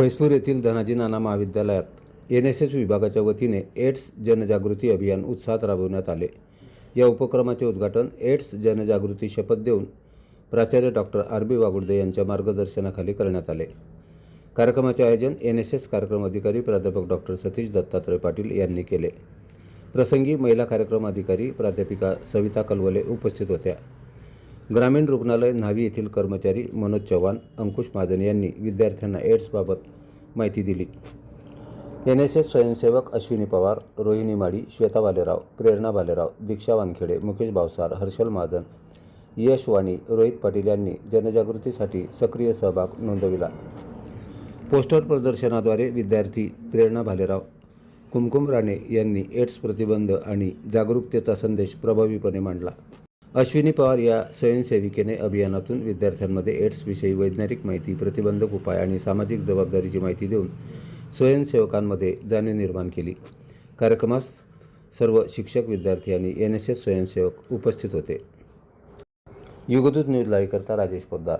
फैजपूर येथील धनाजी नाना महाविद्यालयात N S S विभागाच्या वतीने एड्स जनजागृती अभियान उत्साहात राबवण्यात आले. या उपक्रमाचे उद्घाटन एड्स जनजागृती शपथ देऊन प्राचार्य डॉक्टर आर बी वागुर्दे यांच्या मार्गदर्शनाखाली करण्यात आले. कार्यक्रमाचे आयोजन एन एस एस कार्यक्रम अधिकारी प्राध्यापक डॉक्टर सतीश दत्तात्रय पाटील यांनी केले. प्रसंगी महिला कार्यक्रम अधिकारी प्राध्यापिका सविता कलवले उपस्थित होत्या. ग्रामीण रुग्णालय न्हावी येथील कर्मचारी मनोज चव्हाण अंकुश महाजन यांनी विद्यार्थ्यांना एड्सबाबत माहिती दिली. एन एस एस स्वयंसेवक अश्विनी पवार रोहिणी माळी श्वेता भालेराव प्रेरणा भालेराव दीक्षा वानखेडे मुकेश भावसार हर्षल महाजन यश वाणी रोहित पाटील यांनी जनजागृतीसाठी सक्रिय सहभाग नोंदविला. पोस्टर प्रदर्शनाद्वारे विद्यार्थी प्रेरणा भालेराव कुमकुम राणे यांनी एड्स प्रतिबंध आणि जागरूकतेचा संदेश प्रभावीपणे मांडला. अश्विनी पवार या स्वयंसेविकेने अभियानातून विद्यार्थ्यांमध्ये एड्सविषयी वैज्ञानिक माहिती प्रतिबंधक उपाय आणि सामाजिक जबाबदारीची माहिती देऊन स्वयंसेवकांमध्ये जाणीव निर्माण केली. कार्यक्रमास सर्व शिक्षक विद्यार्थी आणि एन एस एस स्वयंसेवक उपस्थित होते. युगदूत न्यूज लाईव्ह करता राजेश पोद्दार.